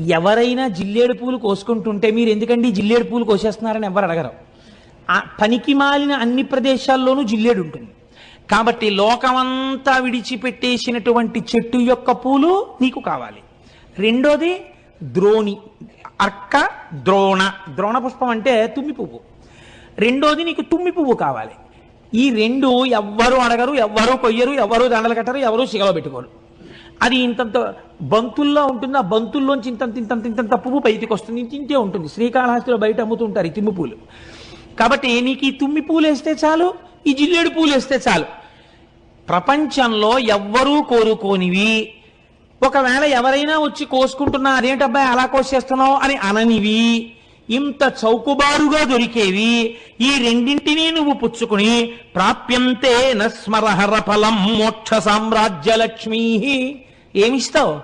ఎవరైనా జిల్లేడు పూలు కోసుకుంటుంటే మీరు ఎందుకండి జిల్లేడు పూలు కోసేస్తున్నారని ఎవరు అడగరు. పనికి మాలిన అన్ని ప్రదేశాల్లోనూ జిల్లేడు ఉంటుంది. కాబట్టి లోకమంతా విడిచిపెట్టేసినటువంటి చెట్టు యొక్క పూలు నీకు కావాలి. రెండోది ద్రోణి అర్క ద్రోణ. ద్రోణ పుష్పం అంటే తుమ్మి పువ్వు. రెండోది నీకు తుమ్మి పువ్వు కావాలి. ఈ రెండు ఎవ్వరూ అడగరు ఎవ్వరూ కొయ్యరు ఎవరు దండలు కట్టరు ఎవరు సిగలో పెట్టుకోరు. అది ఇంతంత బంతుల్లో ఉంటుంది ఆ బంతుల్లోంచి ఇంతంత ఇంతంత ఇంతంత పువ్వు బయటికి వస్తుంది ఇంత ఇంతే ఉంటుంది. శ్రీకాళహస్తిలో బయట అమ్ముతుంటారు ఈ తుమ్మి పూలు. కాబట్టి నీకు ఈ తుమ్మి పూలు వేస్తే చాలు ఈ జిల్లేడు పూలు వేస్తే చాలు. ప్రపంచంలో ఎవ్వరూ కోరుకోనివి. ఒకవేళ ఎవరైనా వచ్చి కోసుకుంటున్నా అదేంటబ్బాయి అలా కోసేస్తున్నావు? అని అననివి. ఇంత చౌకబారుగా దొరికేవి. ఈ రెండింటినీ నువ్వు పుచ్చుకుని ప్రాప్యంతే నస్మరహర ఫలం మోక్ష సామ్రాజ్య లక్ష్మీ ఏమిస్తావు